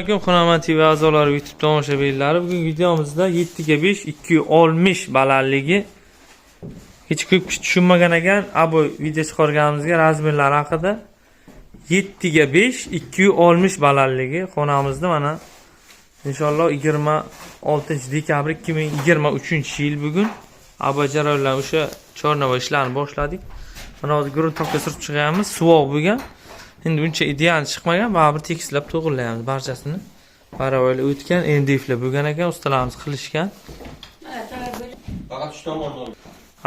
alaykum Xunoman TV a'zolari YouTube tomoshabinlari. Bugungi videomizda 7 ga 5 260 balandligi hech ko'p kishi tushunmagan ekan. Abu video chiqarganimizga razmerlar haqida 7 ga 5 260 balandligi xonamizda mana inshaalloh 26 dekabr 2023 yil bugun Abu jarayonlar o'sha chornova ishlarini boshladik. Mana hozir gruntokka surib chiqyapmiz. Suvoq bo'lgan. Endi uncha ideal chiqmagan, baribir tekislab to'g'irlayapmiz barchasini. Baravaylar o'tgan, endiflar bo'lgan ekan, ustalarimiz qilishgan. Faqat uch tomondan.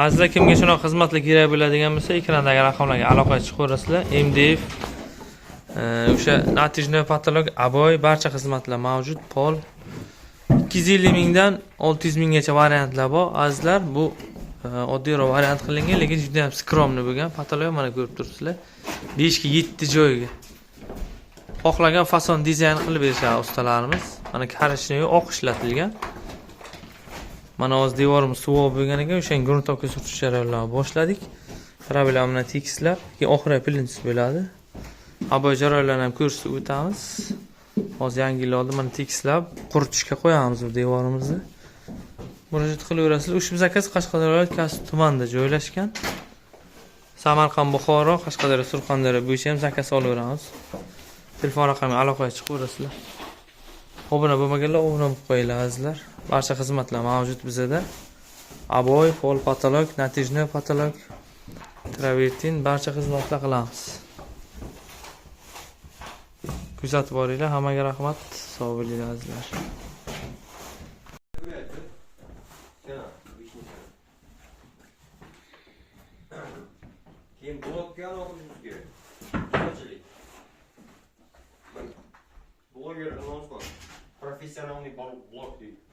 Azizlar kimga shunaqa xizmatlar kerak bo'ladigan bo'lsa, ekrandagi raqamlarga aloqa chiqaverasizlar. MDF e, o'sha natijniy patolog aboy barcha xizmatlar mavjud. Pol 250 mingdan 600 minggacha variantlar bor. Azizlar bu e, oddiyroq variant qilingan, lekin juda ham skromniy bo'lgan. Patolog mana ko'rib turibsizlar. 5 ga 7 joyga. Xohlagan fason dizayn qilib berishadi ustalarimiz. Mana karishni oq ishlatilgan. Mana hozir devorimiz suvoq bo'lgan ekan, o'sha gruntovka surtish jarayonlarini boshladik. Problemni tekislab, keyin oxirgi plintus bo'ladi. Aboy jarayonlarni ham ko'rsatib o'tamiz. Hozir yangi yil oldi mana tekislab quritishga qo'yamiz bu devorimizni. Murojaat qilaverasizlar. Ushbu zakaz Qashqadaryo viloyati Kasb tumanida joylashgan. Samarqand, Buxoro, Qashqadaryo, Surxondaryo bo'yicha ham zakaz olaveramiz. Telefon raqamiga aloqaga chiqaverasizlar. Obuna bo'lmaganlar obuna bo'lib qo'yinglar azizlar. Barcha xizmatlar mavjud bizada. Aboy, pol patolog, natijniy patolog, travertin barcha xizmatlar qilamiz. Kuzatib boringlar. Hammaga rahmat. Sog' bo'linglar azizlar. Keyin blokka o'qishimizga. Qanchalik? Bloger anons bor. Professionalniy blok deydi.